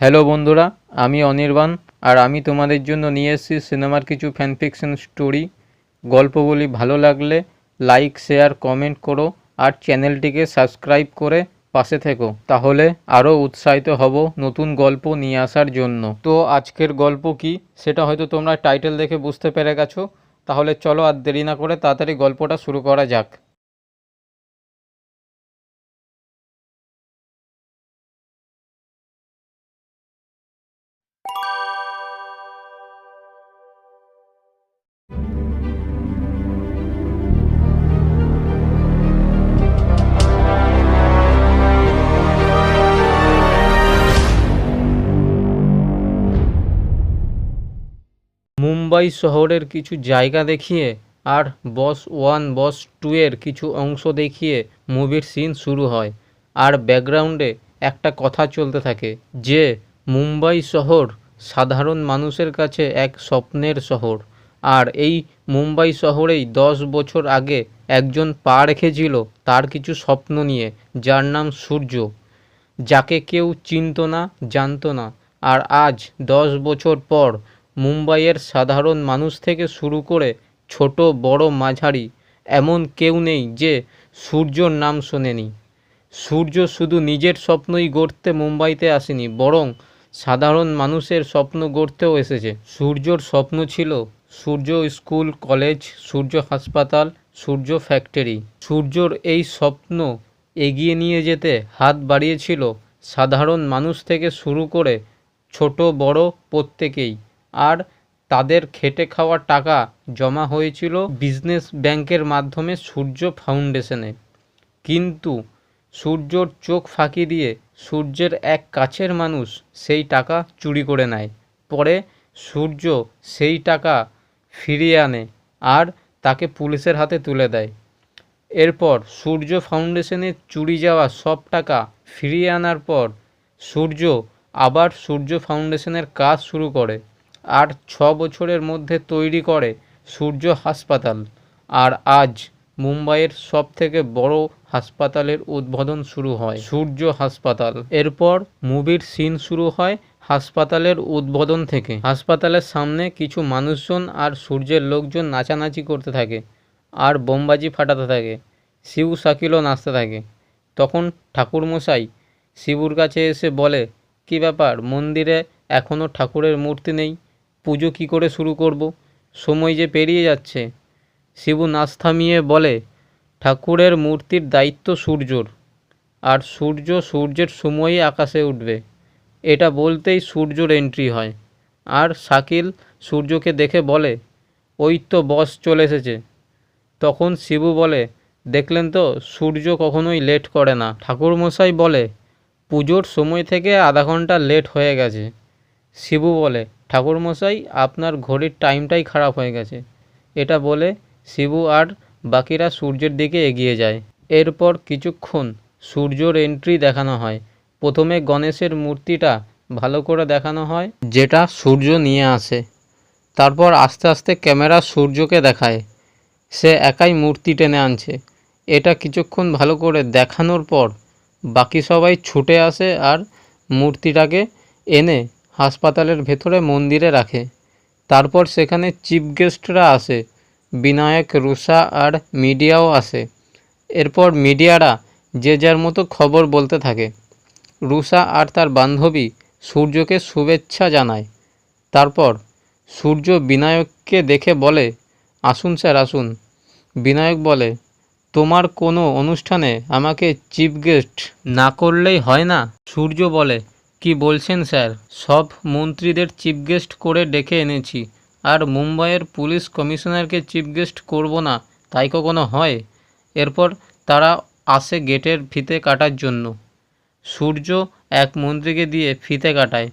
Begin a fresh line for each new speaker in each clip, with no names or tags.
Hello বন্ধুরা, আমি অনির্বাণ আর আমি তোমাদের জন্য নিয়ে এসেছি সিনেমার কিছু ফ্যানফিকশন স্টোরি গল্পগুলি ভালো লাগলে লাইক শেয়ার কমেন্ট করো আর চ্যানেলটিকে সাবস্ক্রাইব করে পাশে থেকো। তাহলে আরও উৎসাহিত হব নতুন গল্প নিয়ে আসার জন্য। তো আজকের গল্প কি? সেটা হয়তো তোমরা টাইটেল দেখে বুঝতে পেরে গেছো। তাহলে চলো আর দেরি না করে তাড়াতাড়ি গল্পটা শুরু করা যাক। মুম্বাই শহরের কিছু জায়গা দেখিয়ে আর বস ওয়ান, বস টু এর কিছু অংশ দেখিয়ে মুভির সিন শুরু হয়। আর ব্যাকগ্রাউন্ডে একটা কথা চলতে থাকে যে, মুম্বাই শহর সাধারণ মানুষের কাছে এক স্বপ্নের শহর। আর এই মুম্বাই শহরেই দশ বছর আগে একজন পা রেখেছিল তার কিছু স্বপ্ন নিয়ে, যার নাম সূর্য। যাকে কেউ চিনতো না, জানতো না। আর আজ দশ বছর পর মুম্বাইয়ের সাধারণ মানুষ থেকে শুরু করে ছোট, বড় মাঝারি, এমন কেউ নেই যে সূর্যর নাম শোনেনি। সূর্য শুধু নিজের স্বপ্নই গড়তে মুম্বাইতে আসেনি, বরং সাধারণ মানুষের স্বপ্ন গড়তেও এসেছে। সূর্যর স্বপ্ন ছিল সূর্য স্কুল, কলেজ, সূর্য হাসপাতাল, সূর্য ফ্যাক্টরি। সূর্যর এই স্বপ্ন এগিয়ে নিয়ে যেতে হাত বাড়িয়েছিল সাধারণ মানুষ থেকে শুরু করে ছোট, বড় প্রত্যেকেই। আর তাদের খেটে খাওয়া টাকা জমা হয়েছিল বিজনেস ব্যাংকের মাধ্যমে সূর্য ফাউন্ডেশনে। কিন্তু সূর্যর চোখ ফাঁকি দিয়ে সূর্যের এক কাছের মানুষ সেই টাকা চুরি করে নেয়। পরে সূর্য সেই টাকা ফিরিয়ে আনে আর তাকে পুলিশের হাতে তুলে দেয়। এরপর সূর্য ফাউন্ডেশনে চুরি যাওয়া সব টাকা ফিরিয়ে আনার পর সূর্য আবার সূর্য ফাউন্ডেশনের কাজ শুরু করে। আর ছ বছরের মধ্যে তৈরি করে সূর্য হাসপাতাল। আর আজ মুম্বাইয়ের সব থেকে বড় হাসপাতালের উদ্বোধন শুরু হয়। সূর্য হাসপাতাল। এরপর মুভির সিন শুরু হয় হাসপাতালের উদ্বোধন থেকে। হাসপাতালের সামনে কিছু মানুষজন আর সূর্যের লোকজন নাচানাচি করতে থাকে আর বোমবাজি ফাটাতে থাকে, শিবু শাকিলও নাচতে থাকে। তখন ঠাকুরমশাই শিবুর কাছে এসে বলে, কি ব্যাপার, মন্দিরে এখনও ঠাকুরের মূর্তি নেই? পুজো কী করে শুরু করব? সময় যে পেরিয়ে যাচ্ছে। শিবু নাচ থামিয়ে বলে, ঠাকুরের মূর্তির দায়িত্ব সূর্যর। আর সূর্য সূর্যের সময়ই আকাশে উঠবে। এটা বলতেই সূর্যর এন্ট্রি হয়। আর শাকিল সূর্যকে দেখে বলে, ওই তো বস চলে এসেছে। তখন শিবু বলে, দেখলেন তো, সূর্য কখনোই লেট করে না। ঠাকুরমশাই বলে, পুজোর সময় থেকে আধা ঘণ্টা লেট হয়ে গেছে। শিবু বলে, ঠাকুরমশাই, আপনার ঘড়ির টাইমটাই খারাপ হয়ে গেছে। এটা বলে শিবু আর বাকিরা সূর্যের দিকে এগিয়ে যায়। এরপর কিছুক্ষণ সূর্যর এন্ট্রি দেখানো হয়। প্রথমে গণেশের মূর্তিটা ভালো করে দেখানো হয়, যেটা সূর্য নিয়ে আসে। তারপর আস্তে আস্তে ক্যামেরা সূর্যকে দেখায়। সে একাই মূর্তি টেনে আনছে। এটা কিছুক্ষণ ভালো করে দেখানোর পর বাকি সবাই ছুটে আসে আর মূর্তিটাকে এনে হাসপাতালের ভেতরে মন্দিরে রাখে। তারপর সেখানে চিফ গেস্টরা আসে, বিনায়ক রুষা আর মিডিয়াও আসে। এরপর মিডিয়ারা যে যার মতো খবর বলতে থাকে। রুষা আর তার বান্ধবী সূর্যকে শুভেচ্ছা জানায়। তারপর সূর্য বিনায়ককে দেখে বলে, আসুন স্যার, আসুন। বিনায়ক বলে, তোমার কোনো অনুষ্ঠানে আমাকে চিফ গেস্ট না করলেই হয় না? সূর্য বলে কি বলছেন স্যার? সব মন্ত্রীদের চিফ গেস্ট করে ডেকে এনেছি। আর মুম্বাইয়ের পুলিশ কমিশনারকে চিফ গেস্ট করব না, তাই কখনো হয়? এরপর তারা আসে গেটের ফিতে কাটার জন্য। সূর্য এক মন্ত্রীকে দিয়ে ফিতে কাটায়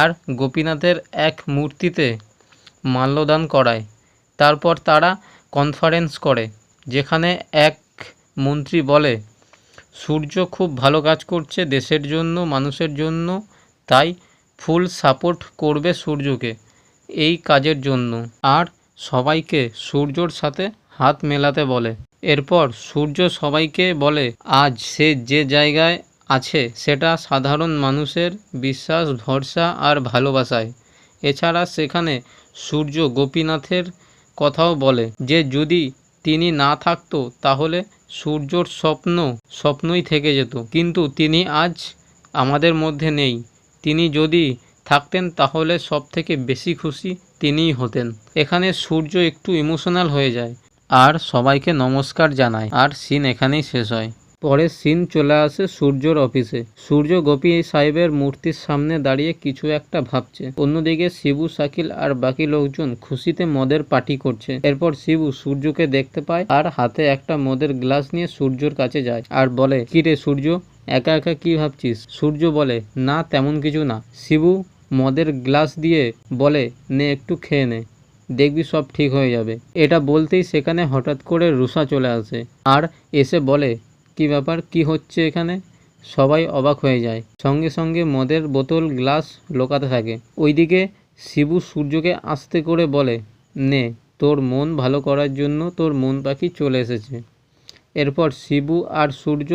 আর গোপীনাথের এক মূর্তিতে মাল্যদান করায়। তারপর তারা কনফারেন্স করে, যেখানে এক মন্ত্রী বলে সূর্য খুব ভালো কাজ করছে দেশের জন্য, মানুষের জন্য, তাই ফুল সাপোর্ট করবে সূর্যকে এই কাজের জন্য। আর সবাইকে সূর্যর সাথে হাত মেলাতে বলে। এরপর সূর্য সবাইকে বলে, আজ সে যে জায়গায় আছে সেটা সাধারণ মানুষের বিশ্বাস, ভরসা আর ভালোবাসায়। এছাড়া সেখানে সূর্য গোপীনাথের কথাও বলে যে, যদি তিনি না থাকতো তাহলে সূর্যর স্বপ্ন স্বপ্নই থেকে যেত। কিন্তু তিনি আজ আমাদের মধ্যে নেই। তিনি যদি থাকতেন, তাহলে সব থেকে বেশি খুশি তিনিই হতেন। এখানে সূর্য একটু ইমোশনাল হয়ে যায় আর সবাইকে নমস্কার জানায়। আর সিন এখানেই শেষ হয়। পরের সিন চলে আসে সূর্যর অফিসে। সূর্য গোপী সাহেবের মূর্তির সামনে দাঁড়িয়ে কিছু একটা ভাবছে। অন্যদিকে শিবু, শাকিল আর বাকি লোকজন খুশিতে মদের পার্টি করছে। এরপর শিবু সূর্যকে দেখতে পায় আর হাতে একটা মদের গ্লাস নিয়ে সূর্যর কাছে যায় আর বলে, কি রে সূর্য, একা একা কি ভাবছিস? সূর্য বলে, না, তেমন কিছু না। শিবু মদের গ্লাস দিয়ে বলে, নে, একটু খেয়ে নে। দেখবি সব ঠিক হয়ে যাবে। এটা বলতেই সেখানে হঠাৎ করে রুষা চলে আসে। আর এসে বলে কি ব্যাপার, কি হচ্ছে এখানে? সবাই অবাক হয়ে যায়। সঙ্গে সঙ্গে মদের বোতল, গ্লাস লোকাতে থাকে। ওইদিকে শিবু সূর্যকে আস্তে করে বলে, নে, তোর মন ভালো করার জন্য তোর মন পাখি চলে এসেছে। এরপর শিবু আর সূর্য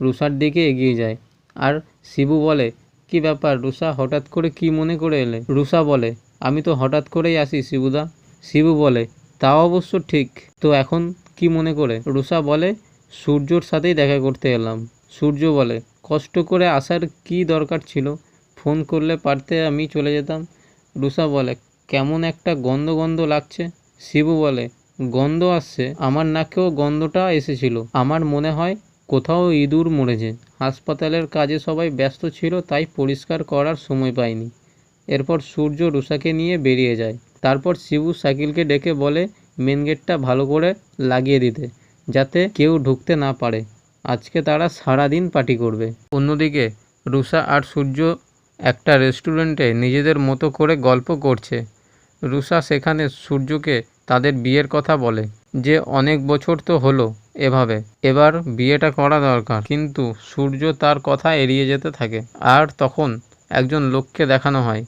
রুষার দিকে এগিয়ে যায়। আর শিবু বলে, কি ব্যাপার রুষা, হঠাৎ করে কি মনে করে এলে? রুষা বলে, আমি তো হঠাৎ করেই আসি, শিবুদা। শিবু বলে, তা অবশ্য ঠিক, তো এখন কি মনে করে? রুষা বলে সূর্যর সাথেই দেখা করতে এলাম। সূর্য বলে, কষ্ট করে আসার কি দরকার ছিল? ফোন করলে পারতে আমি চলে যেতাম? রুষা বলে, কেমন একটা গন্ধ গন্ধ লাগছে। শিবু বলে, গন্ধ আসছে, আমার নাকেও গন্ধটা এসেছিল। আমার মনে হয় কোথাও ইঁদুর মরেছে। হাসপাতালের কাজে সবাই ব্যস্ত ছিল, তাই পরিষ্কার করার সময় পাইনি। এরপর সূর্য রুষাকে নিয়ে বেরিয়ে যায়। তারপর শিবু সাইকেলকে ডেকে বলে, মেন গেটটা ভালো করে লাগিয়ে দিতে। যাতে কেউ ঢুকতে না পারে। আজকে তারা সারাদিন পার্টি করবে। অন্যদিকে রুষা আর সূর্য একটা রেস্টুরেন্টে নিজেদের মতো করে গল্প করছে। রুষা সেখানে সূর্যকে তাদের বিয়ের কথা বলে যে, অনেক বছর তো হলো এভাবে। এবার বিয়েটা করা দরকার। কিন্তু সূর্য তার কথা এড়িয়ে যেতে থাকে। আর তখন একজন লোককে দেখানো হয়।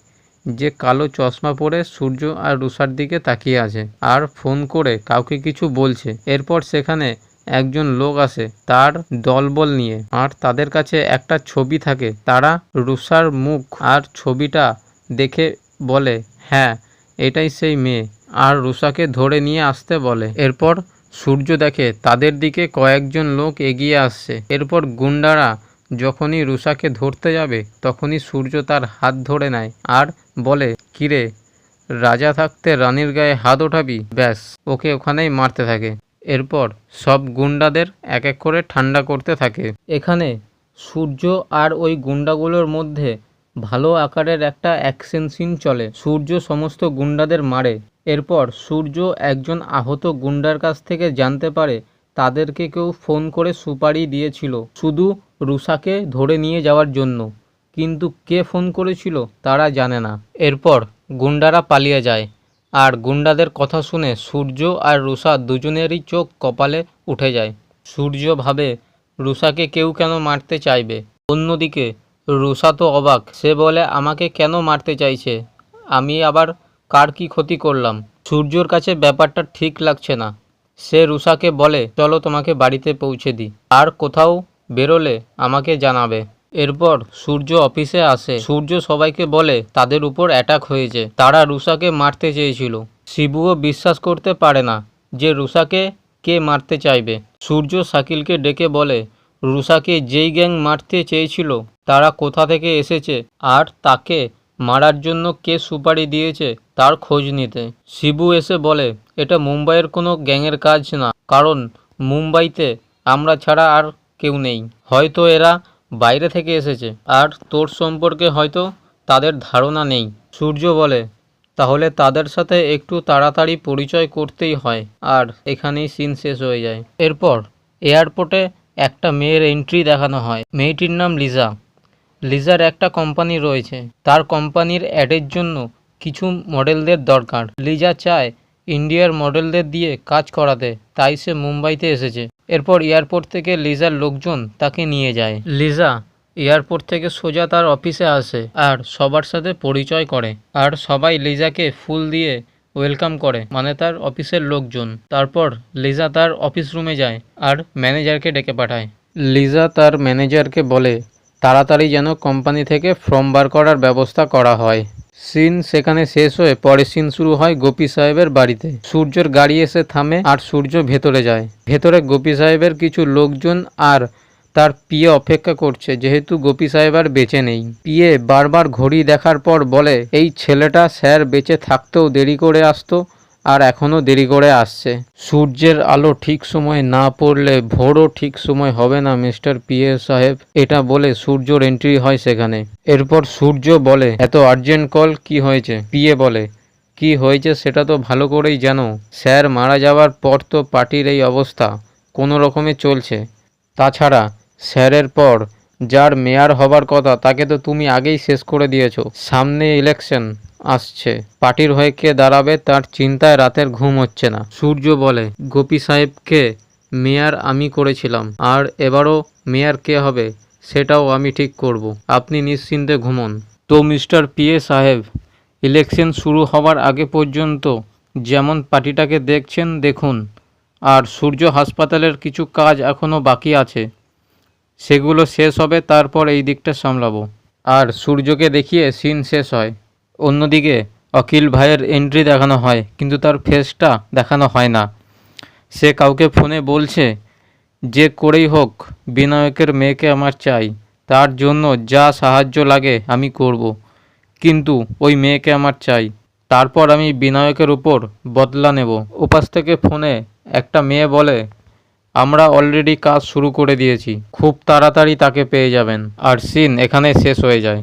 যে কালো চশমা পরে সূর্য আর রুষার দিকে তাকিয়ে আছে আর ফোন করে কাউকে কিছু বলছে। এরপর সেখানে একজন লোক আসে তার দলবল নিয়ে। আর তাদের কাছে একটা ছবি থাকে। তারা রুষার মুখ আর ছবিটা দেখে বলে হ্যাঁ এটাই সেই মেয়ে। আর রুষাকে ধরে নিয়ে আসতে বলে। এরপর সূর্য দেখে তাদের দিকে কয়েকজন লোক এগিয়ে আসছে। এরপর গুন্ডারা যখনই রুষাকে ধরতে যাবে, তখনই সূর্য তার হাত ধরে নেয়। আর বলে, কিরে, রাজা থাকতে রানীর গায়ে হাত ওঠাবি? ব্যাস, ওকে ওখানেই মারতে থাকে। এরপর সব গুন্ডাদের এক এক করে ঠান্ডা করতে থাকে। এখানে সূর্য আর ওই গুন্ডাগুলোর মধ্যে ভালো আকারের একটা অ্যাকশন সিন চলে। সূর্য সমস্ত গুন্ডাদের মারে। এরপর সূর্য একজন আহত গুন্ডার কাছ থেকে জানতে পারে তাদেরকে কেউ ফোন করে সুপারি দিয়েছিল। শুধু রুষাকে ধরে নিয়ে যাওয়ার জন্য। কিন্তু কে ফোন করেছিল তারা জানে না। এরপর গুন্ডারা পালিয়ে যায় আর গুন্ডাদের কথা শুনে সূর্য আর রুষা দুজনেরই চোখ কপালে উঠে যায়। সূর্য ভাবে, রুষাকে কেউ কেন মারতে চাইবে? অন্যদিকে রুষা তো অবাক, সে বলে, আমাকে কেন মারতে চাইছে? আমি আবার কার কি ক্ষতি করলাম সূর্যর কাছে ব্যাপারটা ঠিক লাগছে না। সে রুষাকে বলে, চলো তোমাকে বাড়িতে পৌঁছে দিই। আর কোথাও বেরোলে আমাকে জানাবে। এরপর সূর্য অফিসে আসে। সূর্য সবাইকে বলে, তাদের উপর অ্যাটাক হয়েছে। তারা রুষাকে মারতে চেয়েছিল। শিবুও বিশ্বাস করতে পারে না যে রুষাকে কে মারতে চাইবে। সূর্য শাকিলকে ডেকে বলে রুষাকে যেই গ্যাং মারতে চেয়েছিল, তারা কোথা থেকে এসেছে? আর তাকে মারার জন্য কে সুপারি দিয়েছে তার খোঁজ নিতে? শিবু এসে বলে, এটা মুম্বাইয়ের কোনো গ্যাংয়ের কাজ না। কারণ মুম্বাইতে আমরা ছাড়া আর কেউ নেই। হয়তো এরা বাইরে থেকে এসেছে। আর তোর সম্পর্কে হয়তো তাদের ধারণা নেই। সূর্য বলে, তাহলে তাদের সাথে একটু তাড়াতাড়ি পরিচয় করতেই হয়, আর এখানেই সিন শেষ হয়ে যায়। এরপর এয়ারপোর্টে একটা মেয়ের এন্ট্রি দেখানো হয়। মেয়েটির নাম লিজা। লিজার একটা কোম্পানি রয়েছে। তার কোম্পানির অ্যাডের জন্য কিছু মডেলদের দরকার। লিজা চায় ইন্ডিয়ার মডেলদের দিয়ে কাজ করাতে। তাই সে মুম্বাইতে এসেছে। এরপর এয়ারপোর্ট থেকে লিজার লোকজন তাকে নিয়ে যায়। লিজা এয়ারপোর্ট থেকে সোজা তার অফিসে আসে আর সবার সাথে পরিচয় করে আর সবাই লিজাকে ফুল দিয়ে ওয়েলকাম করে মানে তার অফিসের লোকজন। তারপর লিজা তার অফিস রুমে যায় আর ম্যানেজারকে ডেকে পাঠায়। লিজা তার ম্যানেজারকে বলে, তাড়াতাড়ি যেন কোম্পানি থেকে ফর্ম বার করার ব্যবস্থা করা হয়। সিন সেখানে শেষ হয়ে পরে সিন শুরু হয় গোপী সাহেবের বাড়িতে। সূর্যর গাড়ি এসে থামে আর সূর্য ভেতরে যায়। ভেতরে গোপী সাহেবের কিছু লোকজন আর তার পিয়ে অপেক্ষা করছে, যেহেতু গোপী সাহেব আর বেঁচে নেই। পিয়ে বারবার ঘড়ি দেখার পর বলে, এই ছেলেটা স্যার বেঁচে থাকতেও দেরি করে আসতো। আর এখনও দেরি করে আসছে। সূর্যের আলো ঠিক সময় না পড়লে ভোরও ঠিক সময় হবে না, মিস্টার পিএ সাহেব। এটা বলে সূর্যর এন্ট্রি হয় সেখানে। এরপর সূর্য বলে, এত আর্জেন্ট কল কি হয়েছে? পিএ বলে, কি হয়েছে সেটা তো ভালো করেই জানো। স্যার মারা যাওয়ার পর তো পার্টির এই অবস্থা, কোনো রকমে চলছে। তাছাড়া, স্যারের পর, যার মেয়ার হবার কথা, তাকে তো তুমি আগেই শেষ করে দিয়েছ। সামনে ইলেকশন আসছে। পার্টির হয়ে কে দাঁড়াবে তার চিন্তায় রাতের ঘুম হচ্ছে না। সূর্য বলে, গোপী সাহেবকে মেয়ার আমি করেছিলাম, আর এবারও মেয়ার কে হবে সেটাও আমি ঠিক করব। আপনি নিশ্চিন্তে ঘুমন। তো মিস্টার পিএ সাহেব, ইলেকশন শুরু হওয়ার আগে পর্যন্ত যেমন পার্টিটাকে দেখছেন, দেখুন। আর সূর্য হাসপাতালের কিছু কাজ এখনও বাকি আছে। সেগুলো শেষ হবে, তারপর এই দিকটা সামলাবো। আর সূর্যকে দেখিয়ে সিন শেষ হয়। অন্যদিকে অখিল ভাইয়ের এন্ট্রি দেখানো হয়, কিন্তু তার ফেসটা দেখানো হয় না। সে কাউকে ফোনে বলছে, যে করেই হোক, বিনায়কের মেয়েকে আমার চাই। তার জন্য যা সাহায্য লাগে আমি করব। কিন্তু ওই মেয়েকে আমার চাই। তারপর আমি বিনায়কের উপর বদলা নেব। উপাস থেকে ফোনে একটা মেয়ে বলে, আমরা অলরেডি কাজ শুরু করে দিয়েছি। খুব তাড়াতাড়ি তাকে পেয়ে যাবেন। আর সিন এখানে শেষ হয়ে যায়।